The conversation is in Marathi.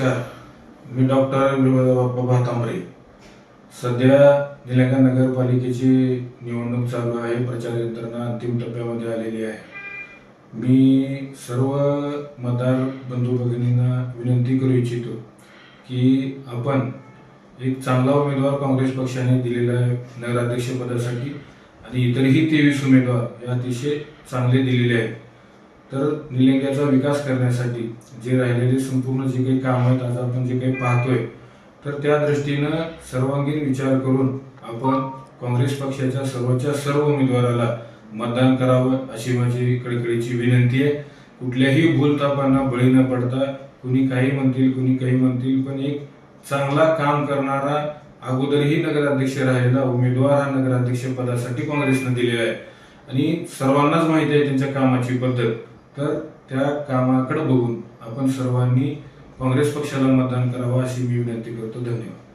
नमस्कार. मी डॉक्टर बाप्पा तांबरे सध्या निलंगा नगरपालिकेची निवडणूक चालू आहे. प्रचार यंत्रणा अंतिम टप्प्यामध्ये आलेली आहे. मी सर्व मतदार बंधू भगिनींना विनंती करू इच्छितो की आपण एक चांगला उमेदवार काँग्रेस पक्षाने दिलेला आहे नगराध्यक्षपदासाठी. आणि इतरही तेवीस उमेदवार हे अतिशय चांगले दिलेले आहेत. तर निलंग्याचा विकास करण्यासाठी जे राहिलेले संपूर्ण जे काही काम आहेत आज आपण जे काही पाहतोय तर त्या दृष्टीनं सर्वांगीण विचार करून आपण काँग्रेस पक्षाच्या सर्वच्या सर्व उमेदवाराला मतदान करावं अशी माझी कडकडीची विनंती आहे. कुठल्याही भूलतापांना बळी न पडता कुणी काही म्हणतील कुणी काही म्हणतील पण एक चांगला काम करणारा अगोदरही नगराध्यक्ष राहिलेला उमेदवार हा नगराध्यक्ष पदासाठी काँग्रेसनं दिलेला आहे. आणि सर्वांनाच माहिती आहे त्यांच्या कामाची पद्धत. तर त्या कामाकडे बघून आपण सर्वांनी काँग्रेस पक्षाला मतदान करावं अशी मी विनंती करतो. धन्यवाद.